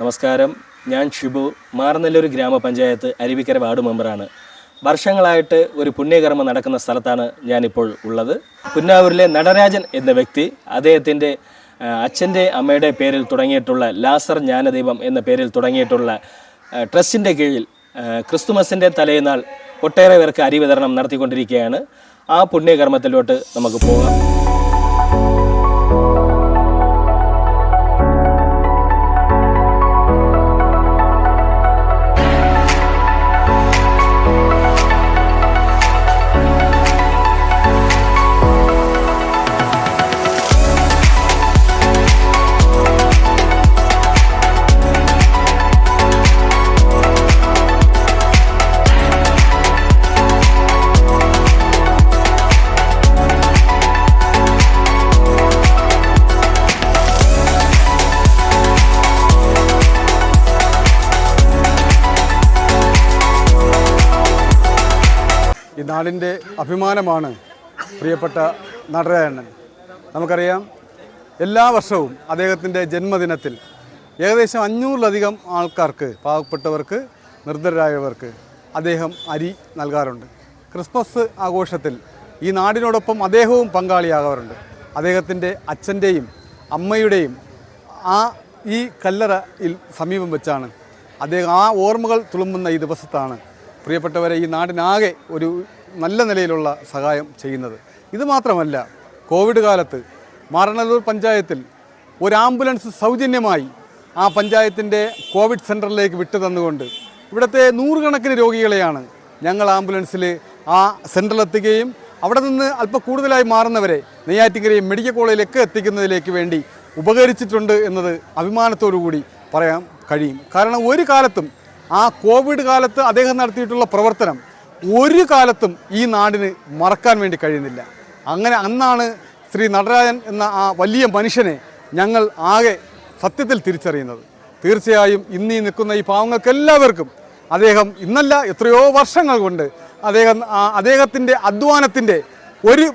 നമസ്കാരം. ഞാൻ ഷിബു. മാറനല്ലൂർ ഗ്രാമപഞ്ചായത്ത് അരുവിക്കര വാർഡ് മെമ്പറാണ്. വർഷങ്ങളായിട്ട് ഒരു പുണ്യകർമ്മം നടക്കുന്ന സ്ഥലത്താണ് ഞാനിപ്പോൾ ഉള്ളത്. പുന്നാവൂരിലെ നടരാജൻ എന്ന വ്യക്തി അദ്ദേഹത്തിന്റെ അച്ഛന്റെ അമ്മയുടെ പേരിൽ തുടങ്ങിയിട്ടുള്ള ലാസർ ജ്ഞാനദീപം എന്ന പേരിൽ തുടങ്ങിയിട്ടുള്ള ട്രസ്റ്റിന്റെ കീഴിൽ ക്രിസ്തുമസിന്റെ തലേനാൾ ഒട്ടേറെ പേർക്ക് അരി വിതരണം നടത്തിക്കൊണ്ടിരിക്കുകയാണ്. ആ പുണ്യകർമ്മത്തിലോട്ട് നമുക്ക് പോകാം. നാടിന്റെ അഭിമാനമാണ് പ്രിയപ്പെട്ട നടരാജണ്ണൻ. നമുക്കറിയാം എല്ലാ വർഷവും അദ്ദേഹത്തിന്റെ ജന്മദിനത്തിൽ ഏകദേശം അഞ്ഞൂറിലധികം ആൾക്കാർക്ക് പാവപ്പെട്ടവർക്ക് നിർദ്ധരായവർക്ക് അദ്ദേഹം അരി നൽകാറുണ്ട്. ക്രിസ്മസ് ആഘോഷത്തിൽ ഈ നാടിനോടൊപ്പം അദ്ദേഹവും പങ്കാളിയാകാറുണ്ട്. അദ്ദേഹത്തിന്റെ അച്ഛന്റെയും അമ്മയുടെയും ആ ഈ കല്ലറയിൽ സമീപം വെച്ചാണ് അദ്ദേഹം ആ ഓർമ്മകൾ തുളുമ്പുന്ന ഈ ദിവസത്താണ്. പ്രിയപ്പെട്ടവരെ ഈ നാടിനാകെ ഒരു നല്ല നിലയിലുള്ള സഹായം ചെയ്യുന്നത്. ഇത് മാത്രമല്ല കോവിഡ് കാലത്ത് മാറനല്ലൂർ പഞ്ചായത്തിൽ ഒരു ആംബുലൻസ് സൗജന്യമായി ആ പഞ്ചായത്തിന്റെ കോവിഡ് സെന്ററിലേക്ക് വിട്ടു തന്നുകൊണ്ട് ഇവിടുത്തെ നൂറുകണക്കിന് രോഗികളെയാണ് ഞങ്ങൾ ആംബുലൻസിൽ ആ സെന്ററിലെത്തുകയും അവിടെ നിന്ന് അല്പം കൂടുതലായി മാറുന്നവരെ നെയ്യാറ്റിങ്കരയും മെഡിക്കൽ കോളേജിലേക്ക് എത്തിക്കുന്നതിലേക്ക് വേണ്ടി ഉപകരിച്ചിട്ടുണ്ട് എന്നത് അഭിമാനത്തോടു കൂടി പറയാൻ കഴിയും. കാരണം ഒരു കാലത്തും ആ കോവിഡ് കാലത്ത് അദ്ദേഹം നടത്തിയിട്ടുള്ള പ്രവർത്തനം ഒരു കാലത്തും ഈ നാടിന് മറക്കാൻ വേണ്ടി കഴിയുന്നില്ല. അങ്ങനെ അന്നാണ് ശ്രീ നടരാജൻ എന്ന ആ വലിയ മനുഷ്യനെ ഞങ്ങൾ ആകെ സത്യത്തിൽ തിരിച്ചറിയുന്നത്. തീർച്ചയായും ഇന്നീ നിൽക്കുന്ന ഈ പാവങ്ങൾക്കെല്ലാവർക്കും അദ്ദേഹം ഇന്നല്ല എത്രയോ വർഷങ്ങൾ കൊണ്ട് അദ്ദേഹം അദ്ദേഹത്തിന്റെ അധ്വാനത്തിന്റെ ഒരു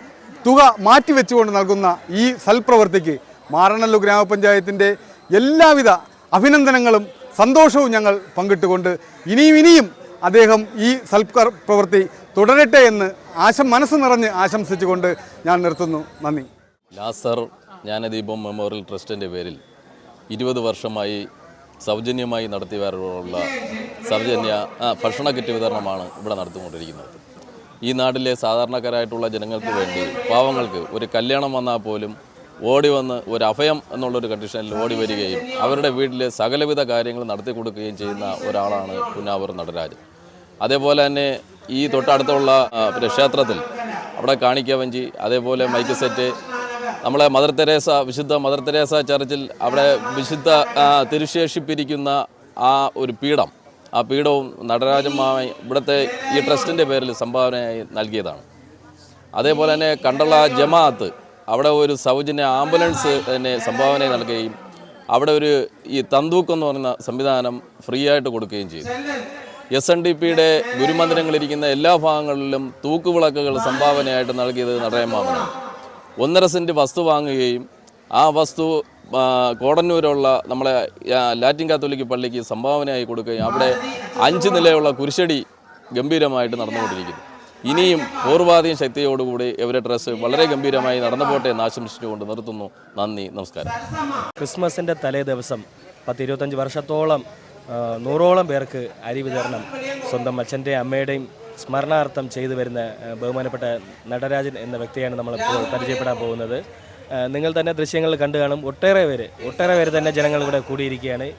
തുക മാറ്റിവെച്ചുകൊണ്ട് നൽകുന്ന ഈ സൽപ്രവർത്തിക്ക് മാറണല്ലു ഗ്രാമപഞ്ചായത്തിന്റെ എല്ലാവിധ അഭിനന്ദനങ്ങളും സന്തോഷവും ഞങ്ങൾ പങ്കിട്ടുകൊണ്ട് ഇനിയും ഇനിയും അദ്ദേഹം ഈ സൽക്കർ പ്രവൃത്തി തുടരട്ടെ എന്ന് ആശം മനസ്സ് നിറഞ്ഞ് ആശംസിച്ചുകൊണ്ട് ഞാൻ നിർത്തുന്നു. നന്ദി. ലാസർ ജ്ഞാനദീപം മെമ്മോറിയൽ ട്രസ്റ്റിന്റെ പേരിൽ ഇരുപത് വർഷമായി സൗജന്യമായി നടത്തി വരാനുള്ള സൗജന്യ ഭക്ഷണ കിറ്റ് വിതരണമാണ് ഇവിടെ നടത്തിക്കൊണ്ടിരിക്കുന്നത്. ഈ നാട്ടിലെ സാധാരണക്കാരായിട്ടുള്ള ജനങ്ങൾക്ക് വേണ്ടി പാവങ്ങൾക്ക് ഒരു കല്യാണം വന്നാൽ പോലും ഓടി വന്ന് ഒരു അഭയം എന്നുള്ളൊരു കണ്ടീഷനിൽ ഓടി വരികയും അവരുടെ വീട്ടിലെ സകലവിധ കാര്യങ്ങൾ നടത്തി കൊടുക്കുകയും ചെയ്യുന്ന ഒരാളാണ് പുന്നാവൂർ നടരാജൻ. അതേപോലെ തന്നെ ഈ തൊട്ടടുത്തുള്ള ക്ഷേത്രത്തിൽ അവിടെ കാണിക്ക വഞ്ചി അതേപോലെ മൈക്ക് സെറ്റ് നമ്മളെ മദർ തെരേസ വിശുദ്ധ മദർ തെരേസ ചർച്ചിൽ അവിടെ വിശുദ്ധ തിരുശേഷിപ്പിരിക്കുന്ന ആ ഒരു പീഠം ആ പീഠവും നടരാജമായി ഇവിടുത്തെ ഈ ട്രസ്റ്റിന്റെ പേരിൽ സംഭാവനയായി നൽകിയതാണ്. അതേപോലെ തന്നെ കണ്ടള ജമാഅത്ത് അവിടെ ഒരു സൗജന്യ ആംബുലൻസ് തന്നെ സംഭാവന നൽകുകയും അവിടെ ഒരു ഈ തന്തൂക്ക് എന്ന് പറയുന്ന സംവിധാനം ഫ്രീ ആയിട്ട് കൊടുക്കുകയും ചെയ്തു. എസ് എൻ ഡി പിയുടെ ഗുരുമന്ദിരങ്ങളിരിക്കുന്ന എല്ലാ ഭാഗങ്ങളിലും തൂക്കുവിളക്കുകൾ സംഭാവനയായിട്ട് നൽകിയത് നടയമാമനാണ് ഒന്നര സെന്റ് വസ്തു വാങ്ങുകയും ആ വസ്തു കോടന്നൂരുള്ള നമ്മളെ ലാറ്റിൻ കാത്തോലിക്ക് പള്ളിക്ക് സംഭാവനയായി കൊടുക്കുകയും അവിടെ അഞ്ച് നിലയുള്ള കുരിശടി ഗംഭീരമായിട്ട് നടന്നുകൊണ്ടിരിക്കുന്നു. ഇനിയും പൂർവാധീന ശക്തിയോടുകൂടി ഇവരെ ഡ്രസ്സ് വളരെ ഗംഭീരമായി നടന്നു പോട്ടെ എന്ന് ആശംസിച്ചുകൊണ്ട് നിർത്തുന്നു. നന്ദി നമസ്കാരം. ക്രിസ്മസിന്റെ തലേ ദിവസം പത്ത് ഇരുപത്തഞ്ച് വർഷത്തോളം നൂറോളം പേർക്ക് അരി വിതരണം സ്വന്തം അച്ഛന്റെയും അമ്മയുടെയും സ്മരണാർത്ഥം ചെയ്തു വരുന്ന ബഹുമാനപ്പെട്ട നടരാജൻ എന്ന വ്യക്തിയാണ് നമ്മൾ പരിചയപ്പെടാൻ പോകുന്നത്. നിങ്ങൾ തന്നെ ദൃശ്യങ്ങൾ കണ്ടു കാണും. ഒട്ടേറെ പേര് ഒട്ടേറെ പേര് തന്നെ ജനങ്ങൾ ഇവിടെ കൂടിയിരിക്കുകയാണ്.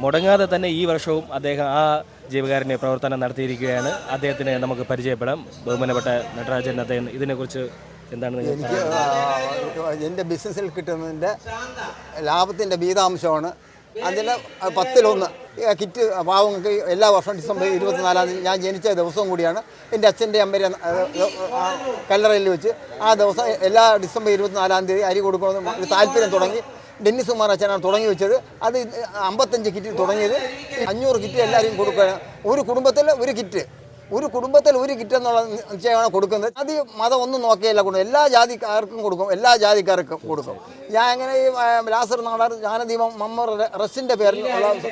മുടങ്ങാതെ തന്നെ ഈ വർഷവും അദ്ദേഹം ആ ജീവകാരുണ്യ പ്രവർത്തനം നടത്തിയിരിക്കുകയാണ്. അദ്ദേഹത്തിനെ നമുക്ക് പരിചയപ്പെടാം. ബഹുമാനപ്പെട്ട നടരാജൻ അദ്ദേഹം ഇതിനെക്കുറിച്ച് എന്താണ് എന്റെ ബിസിനസ്സിൽ കിട്ടുന്നതിന്റെ ലാഭത്തിന്റെ വീതാംശമാണ് അതിൽ പത്തിലൊന്ന് കിറ്റ് പാവങ്ങൾക്ക് എല്ലാ വർഷവും ഡിസംബർ ഇരുപത്തിനാലാം തീയതി ഞാൻ ജനിച്ച ദിവസവും കൂടിയാണ്. എന്റെ അച്ഛന്റെ അമ്മയുടെ കല്ലറയിൽ വെച്ച് ആ ദിവസം എല്ലാ ഡിസംബർ ഇരുപത്തിനാലാം തീയതി അരി കൊടുക്കണമെന്ന് ഒരു താല്പര്യം തുടങ്ങി. ഡെന്നിസ് കുമാർ അച്ഛനാണ് തുടങ്ങി വെച്ചത്. അത് അമ്പത്തഞ്ച് കിറ്റ് തുടങ്ങിയത്. അഞ്ഞൂറ് കിറ്റ് എല്ലാവരും കൊടുക്കുകയാണ്. ഒരു കുടുംബത്തിൽ ഒരു കിറ്റ്. ഒരു കുടുംബത്തിൽ ഒരു കിറ്റ് എന്നുള്ള നിശ്ചയമാണ് കൊടുക്കുന്നത്. അത് മതം ഒന്നും നോക്കിയല്ല കൊടുക്കും എല്ലാ ജാതിക്കാർക്കും കൊടുക്കും. എല്ലാ ജാതിക്കാർക്കും കൊടുക്കും. ഞാൻ അങ്ങനെ ഈ ലാസർ നാടാർ ജ്ഞാനദീപം മമ്മർ റസിന്റെ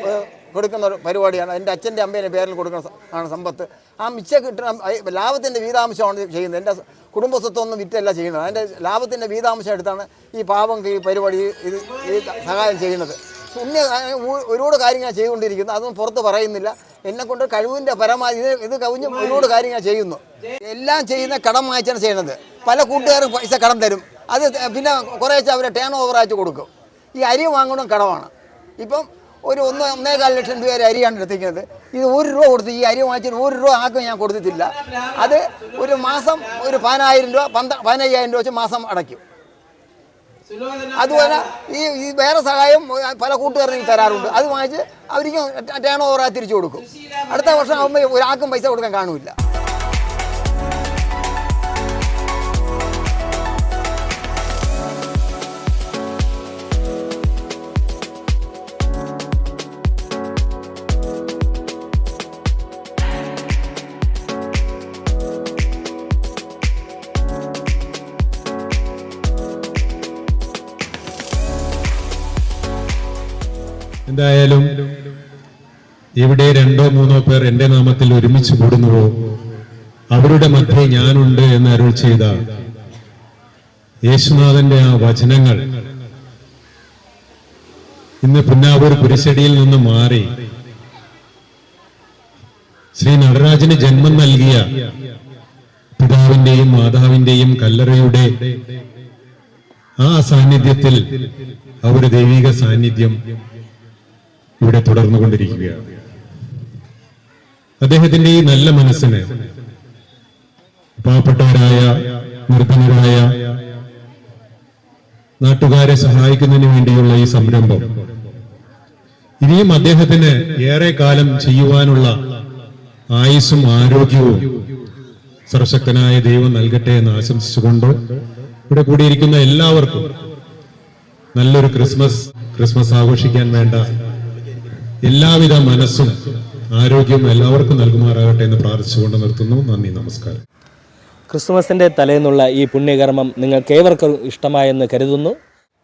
ഏ, കൊടുക്കുന്ന ഒരു പരിപാടിയാണ്. എന്റെ അച്ഛന്റെ അമ്മേന്റെ പേരിൽ കൊടുക്കുന്ന ആണ് സമ്പത്ത്. ആ മിച്ച കിട്ടുന്ന ലാഭത്തിന്റെ വീതാംശമാണ് ചെയ്യുന്നത്. എന്റെ കുടുംബ സ്വത്തൊന്നും വിറ്റല്ല ചെയ്യുന്നത്. അതിന്റെ ലാഭത്തിന്റെ വീതാംശം എടുത്താണ് ഈ പാവങ്ങൾക്ക് ഈ പരിപാടി ഇത് ഈ സഹായം ചെയ്യുന്നത്. പുണ്യ ഒരുപാട് കാര്യങ്ങൾ ചെയ്തുകൊണ്ടിരിക്കുന്നു. അതൊന്നും പുറത്ത് പറയുന്നില്ല. എന്നെ കൊണ്ട് കഴിവിന്റെ പരമാവധി ഇത് ഇത് കവിഞ്ഞ് ഒരുപാട് കാര്യങ്ങൾ ചെയ്യുന്നു. എല്ലാം ചെയ്യുന്ന കടം വാങ്ങിച്ചാണ് ചെയ്യുന്നത് പല കൂട്ടുകാരും പൈസ കടം തരും. അത് പിന്നെ കുറേശ്ശെ അവരെ ടേൺ ഓവറായിട്ട് കൊടുക്കും. ഈ അരി വാങ്ങണം കടമാണ്. ഇപ്പം ഒരു ഒന്ന് ഒന്നേകാൽ ലക്ഷം രൂപ അരിയാണ് എടുത്തിരിക്കുന്നത്. ഇത് ഒരു രൂപ കൊടുത്ത് ഈ അരി വാങ്ങിച്ചിട്ട് ഒരു രൂപ ആക്കും ഞാൻ കൊടുത്തിട്ടില്ല. അത് ഒരു മാസം ഒരു പതിനായിരം രൂപ പന്ത്ര പതിനയ്യായിരം രൂപ വെച്ച് മാസം അടയ്ക്കും. അതുപോലെ ഈ ഈ വേറെ സഹായം പല കൂട്ടുകാരനും തരാറുണ്ട്. അത് വാങ്ങിച്ച് അവർക്കും ടേൺ ഓവറായി തിരിച്ചു കൊടുക്കും. അടുത്ത വർഷം ആകുമ്പോൾ ഒരാൾക്കും പൈസ കൊടുക്കാൻ കാണൂല എന്തായാലും ഇവിടെ രണ്ടോ മൂന്നോ പേർ എന്റെ നാമത്തിൽ ഒരുമിച്ച് കൂടുന്നുവോ അവരുടെ മധ്യേ ഞാനുണ്ട് എന്ന് അരുൾ ചെയ്ത യേശുനാഥന്റെ ആ വചനങ്ങൾ ഇന്ന് പുന്നാവൂർ കുരിശടിയിൽ നിന്ന് മാറി ശ്രീ നടരാജന് ജന്മം നൽകിയ പിതാവിന്റെയും മാതാവിന്റെയും കല്ലറയുടെ ആ സാന്നിധ്യത്തിൽ ആ ഒരു ദൈവിക സാന്നിധ്യം ഇവിടെ തുടർന്നുകൊണ്ടിരിക്കുകയാണ്. അദ്ദേഹത്തിന്റെ ഈ നല്ല മനസ്സിന് പാവപ്പെട്ടവരായ നിർധനരായ നാട്ടുകാരെ സഹായിക്കുന്നതിന് വേണ്ടിയുള്ള ഈ സംരംഭം ഇനിയും അദ്ദേഹത്തിന് ഏറെ കാലം ചെയ്യുവാനുള്ള ആയുസ്സും ആരോഗ്യവും സർവശക്തനായ ദൈവം നൽകട്ടെ എന്ന് ആശംസിച്ചുകൊണ്ട് ഇവിടെ കൂടിയിരിക്കുന്ന എല്ലാവർക്കും നല്ലൊരു ക്രിസ്മസ് ക്രിസ്മസ് ആഘോഷിക്കാൻ വേണ്ട എല്ലാവിധ മനസ്സും ആരോഗ്യവും എല്ലാവർക്കും നൽകുമാറാകട്ടെ എന്ന് പ്രാർത്ഥിച്ചുകൊണ്ട് നിർത്തുന്നു. നന്ദി നമസ്കാരം. ക്രിസ്മസിന്റെ തലേന്നുള്ള ഈ പുണ്യകർമ്മം നിങ്ങൾക്ക് ഏവർക്കും ഇഷ്ടമായെന്ന് കരുതുന്നു.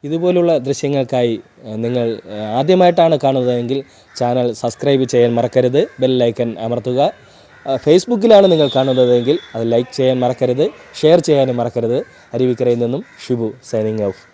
ഇതുപോലുള്ള ദൃശ്യങ്ങൾക്കായി നിങ്ങൾ ആദ്യമായിട്ടാണ് കാണുന്നതെങ്കിൽ ചാനൽ സബ്സ്ക്രൈബ് ചെയ്യാൻ മറക്കരുത് ബെൽ ലൈക്കൻ അമർത്തുക. ഫേസ്ബുക്കിലാണ് നിങ്ങൾ കാണുന്നതെങ്കിൽ അത് ലൈക്ക് ചെയ്യാൻ മറക്കരുത് ഷെയർ ചെയ്യാനും മറക്കരുത്. അരുവിക്കരയിൽ നിന്നും ഷിബു സൈനിങ് ഓഫ്.